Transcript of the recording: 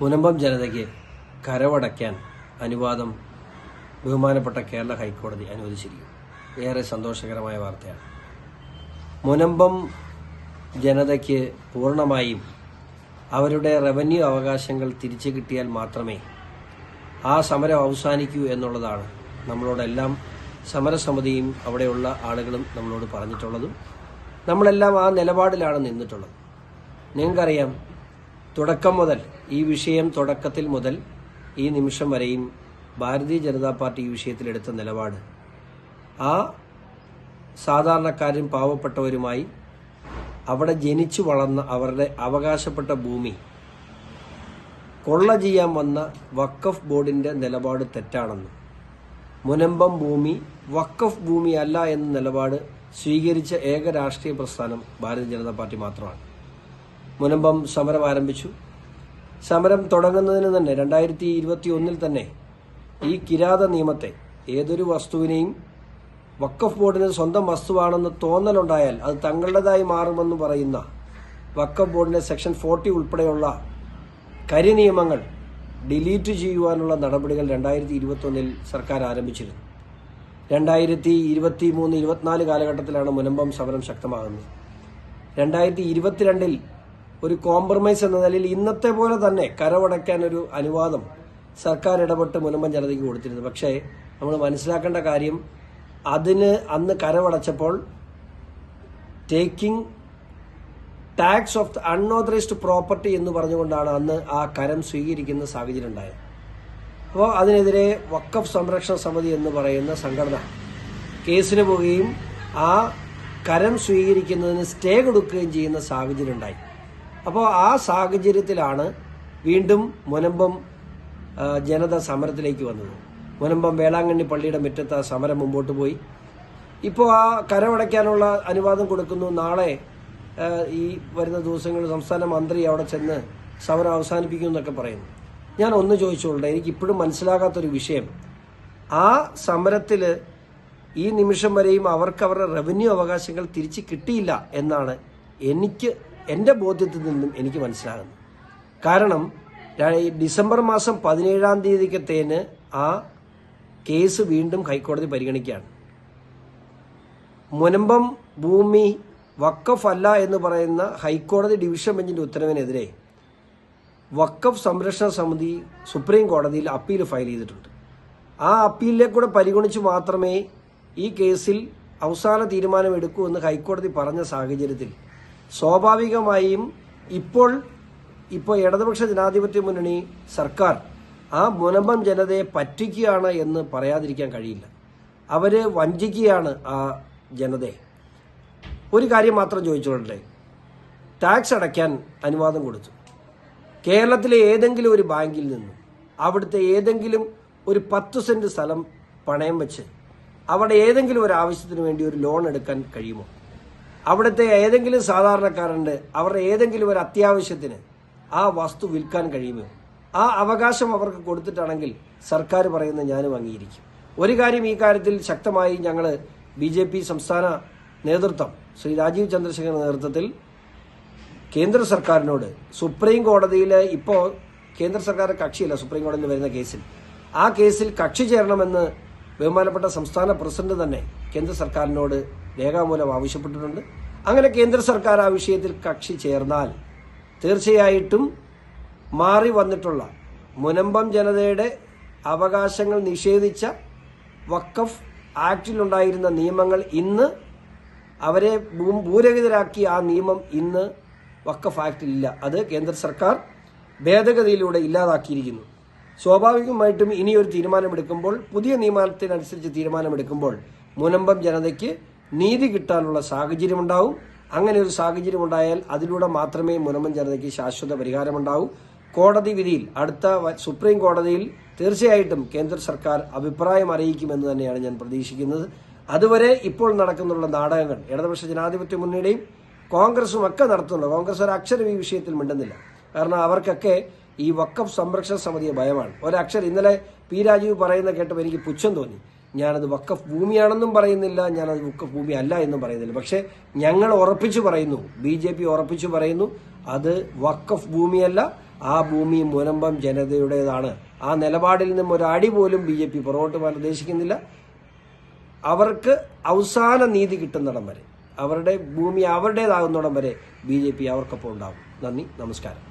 മുനമ്പം ജനതയ്ക്ക് കരവടയ്ക്കാൻ അനുവാദം ബഹുമാനപ്പെട്ട കേരള ഹൈക്കോടതി അനുവദിച്ചിരിക്കും ഏറെ സന്തോഷകരമായ വാർത്തയാണ്. മുനമ്പം ജനതയ്ക്ക് പൂർണമായും അവരുടെ റവന്യൂ അവകാശങ്ങൾ തിരിച്ചു കിട്ടിയാൽ മാത്രമേ ആ സമരം അവസാനിക്കൂ എന്നുള്ളതാണ് നമ്മളോടെല്ലാം സമരസമിതിയും അവിടെയുള്ള ആളുകളും നമ്മളോട് പറഞ്ഞിട്ടുള്ളതും നമ്മളെല്ലാം ആ നിലപാടിലാണ് നിന്നിട്ടുള്ളത്. നിങ്ങൾക്കറിയാം തുടക്കം മുതൽ ഈ വിഷയം തുടക്കത്തിൽ മുതൽ ഈ നിമിഷം വരെയും ഭാരതീയ ജനതാ പാർട്ടി ഈ വിഷയത്തിൽ എടുത്ത നിലപാട്. ആ സാധാരണക്കാരും പാവപ്പെട്ടവരുമായി അവിടെ ജനിച്ചു വളർന്ന അവരുടെ അവകാശപ്പെട്ട ഭൂമി കൊള്ള ചെയ്യാൻ വന്ന വക്കഫ് ബോർഡിന്റെ നിലപാട് തെറ്റാണെന്ന്. മുനമ്പം ഭൂമി വക്കഫ് ഭൂമി അല്ല എന്ന നിലപാട് സ്വീകരിച്ച ഏക രാഷ്ട്രീയ പ്രസ്ഥാനം ഭാരതീയ ജനതാ പാർട്ടി മാത്രമാണ്. മുനമ്പം സമരം ആരംഭിച്ചു. സമരം തുടങ്ങുന്നതിന് തന്നെ രണ്ടായിരത്തി ഇരുപത്തി ഒന്നിൽ തന്നെ ഈ കിരാത നിയമത്തെ ഏതൊരു വസ്തുവിനെയും വക്കഫ് ബോർഡിന് സ്വന്തം വസ്തുവാണെന്ന് തോന്നലുണ്ടായാൽ അത് തങ്ങളുടേതായി മാറുമെന്ന് പറയുന്ന വക്കഫ് ബോർഡിന്റെ സെക്ഷൻ ഫോർട്ടി ഉൾപ്പെടെയുള്ള കരിനിയമങ്ങൾ ഡിലീറ്റ് ചെയ്യുവാനുള്ള നടപടികൾ രണ്ടായിരത്തി ഇരുപത്തൊന്നിൽ സർക്കാർ ആരംഭിച്ചിരുന്നു. രണ്ടായിരത്തി ഇരുപത്തി മൂന്ന് ഇരുപത്തിനാല് കാലഘട്ടത്തിലാണ് മുനമ്പം സമരം ശക്തമാകുന്നത്. രണ്ടായിരത്തി ഇരുപത്തിരണ്ടിൽ ഒരു കോംപ്രമൈസ് എന്ന നിലയിൽ ഇന്നത്തെ പോലെ തന്നെ കരമടയ്ക്കാൻ ഒരു അനുവാദം സർക്കാർ ഇടപെട്ട് മുനമ്പം ജനതയ്ക്ക് കൊടുത്തിരുന്നു. പക്ഷേ നമ്മൾ മനസ്സിലാക്കേണ്ട കാര്യം അതിന് അന്ന് കരമടച്ചപ്പോൾ taking tax of unauthorised property എന്ന് പറഞ്ഞുകൊണ്ടാണ് അന്ന് ആ കരം സ്വീകരിക്കുന്ന സാഹചര്യം ഉണ്ടായത്. അപ്പോൾ അതിനെതിരെ വക്കഫ് സംരക്ഷണ സമിതി എന്ന് പറയുന്ന സംഘടന കേസിന് പോവുകയും ആ കരം സ്വീകരിക്കുന്നതിന് സ്റ്റേ കൊടുക്കുകയും ചെയ്യുന്ന സാഹചര്യം ഉണ്ടായി. അപ്പോൾ ആ സാഹചര്യത്തിലാണ് വീണ്ടും മുനമ്പം ജനത സമരത്തിലേക്ക് വന്നത്. മുനമ്പം വേളാങ്കണ്ണി പള്ളിയുടെ മുറ്റത്ത് സമരം മുമ്പോട്ട് പോയി. ഇപ്പോൾ ആ കരമടയ്ക്കാനുള്ള അനുവാദം കൊടുക്കുന്നു. നാളെ ഈ വരുന്ന ദിവസങ്ങളിൽ സംസ്ഥാന മന്ത്രി അവിടെ ചെന്ന് സമരം അവസാനിപ്പിക്കും എന്നൊക്കെ പറയുന്നു. ഞാൻ ഒന്ന് ചോദിച്ചോളട്ടെ എനിക്ക് ഇപ്പോഴും മനസ്സിലാകാത്തൊരു വിഷയം. ആ സമരത്തിൽ ഈ നിമിഷം വരെയും അവർക്ക് അവരുടെ റവന്യൂ അവകാശങ്ങൾ തിരിച്ചു കിട്ടിയില്ല എന്നാണ് എനിക്ക് എന്റെ ബോധ്യത്തിൽ നിന്നും എനിക്ക് മനസ്സിലാകുന്നു. കാരണം ഡിസംബർ മാസം പതിനേഴാം തീയതിക്കത്തേന് ആ കേസ് വീണ്ടും ഹൈക്കോടതി പരിഗണിക്കുകയാണ്. മുനമ്പം ഭൂമി വക്കഫ് അല്ല എന്ന് പറയുന്ന ഹൈക്കോടതി ഡിവിഷൻ ബെഞ്ചിന്റെ ഉത്തരവിനെതിരെ വക്കഫ് സംരക്ഷണ സമിതി സുപ്രീം കോടതിയിൽ അപ്പീൽ ഫയൽ ചെയ്തിട്ടുണ്ട്. ആ അപ്പീലിലെ കൂടെ പരിഗണിച്ച് മാത്രമേ ഈ കേസിൽ അവസാന തീരുമാനം എടുക്കൂ എന്ന് ഹൈക്കോടതി പറഞ്ഞ സാഹചര്യത്തിൽ സ്വാഭാവികമായും ഇപ്പോൾ ഇപ്പോൾ ഇടതുപക്ഷ ജനാധിപത്യ മുന്നണി സർക്കാർ ആ മുനമ്പം ജനതയെ പറ്റിക്കുകയാണ് എന്ന് പറയാതിരിക്കാൻ കഴിയില്ല. അവർ വഞ്ചിക്കുകയാണ് ആ ജനതയെ. ഒരു കാര്യം മാത്രം ചോദിച്ചോളട്ടെ. ടാക്സ് അടയ്ക്കാൻ അനുവാദം കൊടുത്തു. കേരളത്തിലെ ഏതെങ്കിലും ഒരു ബാങ്കിൽ നിന്നും അവിടുത്തെ ഏതെങ്കിലും ഒരു പത്ത് സെന്റ് സ്ഥലം പണയം വെച്ച് അവിടെ ഏതെങ്കിലും ഒരു ആവശ്യത്തിന് വേണ്ടി ഒരു ലോൺ എടുക്കാൻ കഴിയുമോ? അവിടുത്തെ ഏതെങ്കിലും സാധാരണക്കാരുണ്ട് അവരുടെ ഏതെങ്കിലും ഒരു അത്യാവശ്യത്തിന് ആ വസ്തു വിൽക്കാൻ കഴിയുമോ? ആ അവകാശം അവർക്ക് കൊടുത്തിട്ടാണെങ്കിൽ സർക്കാർ പറയുന്ന ഞാനും അംഗീകരിക്കും. ഒരു കാര്യം ഈ കാര്യത്തിൽ ശക്തമായി ഞങ്ങൾ ബി ജെ പി സംസ്ഥാന നേതൃത്വം ശ്രീ രാജീവ് ചന്ദ്രശേഖർ നേതൃത്വത്തിൽ കേന്ദ്ര സർക്കാരിനോട് സുപ്രീം കോടതിയിൽ ഇപ്പോൾ കേന്ദ്ര സർക്കാർ കക്ഷിയല്ല സുപ്രീം കോടതിയിൽ വരുന്ന കേസിൽ. ആ കേസിൽ കക്ഷി ചേരണമെന്ന് ബഹുമാനപ്പെട്ട സംസ്ഥാന പ്രസിഡന്റ് തന്നെ കേന്ദ്ര സർക്കാരിനോട് രേഖാമൂലം ആവശ്യപ്പെട്ടിട്ടുണ്ട്. അങ്ങനെ കേന്ദ്ര സർക്കാർ ആ വിഷയത്തിൽ കക്ഷി ചേർന്നാൽ തീർച്ചയായിട്ടും മാറി വന്നിട്ടുള്ള മുനമ്പം ജനതയുടെ അവകാശങ്ങൾ നിഷേധിച്ച വക്കഫ് ആക്ടിലുണ്ടായിരുന്ന നിയമങ്ങൾ ഇന്ന് അവരെ ഭൂരഹിതരാക്കി ആ നിയമം ഇന്ന് വക്കഫ് ആക്ടിലില്ല. അത് കേന്ദ്ര സർക്കാർ ഭേദഗതിയിലൂടെ ഇല്ലാതാക്കിയിരിക്കുന്നു. സ്വാഭാവികമായിട്ടും ഇനിയൊരു തീരുമാനമെടുക്കുമ്പോൾ പുതിയ നിയമത്തിനനുസരിച്ച് തീരുമാനമെടുക്കുമ്പോൾ മുനമ്പം ജനതയ്ക്ക് നീതി കിട്ടാനുള്ള സാഹചര്യം ഉണ്ടാവും അങ്ങനെ ഒരു സാഹചര്യം ഉണ്ടായാൽ അതിലൂടെ മാത്രമേ മുനമൻ ജനതയ്ക്ക് ശാശ്വത പരിഹാരമുണ്ടാവൂ. കോടതി വിധിയിൽ അടുത്ത സുപ്രീം കോടതിയിൽ തീർച്ചയായിട്ടും കേന്ദ്ര സർക്കാർ അഭിപ്രായം അറിയിക്കുമെന്ന് തന്നെയാണ് ഞാൻ പ്രതീക്ഷിക്കുന്നത്. അതുവരെ ഇപ്പോൾ നടക്കുന്നുള്ള നാടകങ്ങൾ ഇടതുപക്ഷ ജനാധിപത്യ മുന്നണിയുടെയും കോൺഗ്രസും ഒക്കെ നടത്തുന്നുണ്ട്. കോൺഗ്രസ് ഒരു അക്ഷരം ഈ വിഷയത്തിൽ മിണ്ടുന്നില്ല. കാരണം അവർക്കൊക്കെ ഈ വക്കഫ് സംരക്ഷണ സമിതിയെ ഭയമാണ്. ഒരക്ഷരം ഇന്നലെ പി രാജീവ് പറയുന്ന കേട്ടപ്പോൾ എനിക്ക് പുച്ഛം തോന്നി. ഞാനത് വക്കഫ് ഭൂമിയാണെന്നും പറയുന്നില്ല ഞാനത് വക്കഫ് ഭൂമി അല്ല എന്നും പറയുന്നില്ല. പക്ഷേ ഞങ്ങൾ ഉറപ്പിച്ചു പറയുന്നു ബി ജെ പി ഉറപ്പിച്ചു പറയുന്നു അത് വക്കഫ് ഭൂമിയല്ല ആ ഭൂമി മുനമ്പം ജനതയുടേതാണ്. ആ നിലപാടിൽ നിന്നും ഒരു അടി പോലും ബി ജെ പി പുറകോട്ട് പോകാൻ ഉദ്ദേശിക്കുന്നില്ല. അവർക്ക് അവസാന നീതി കിട്ടുന്നിടം വരെ അവരുടെ ഭൂമി അവരുടേതാകുന്നിടം വരെ ബി ജെ പി അവർക്കൊപ്പം ഉണ്ടാകും. നന്ദി നമസ്കാരം.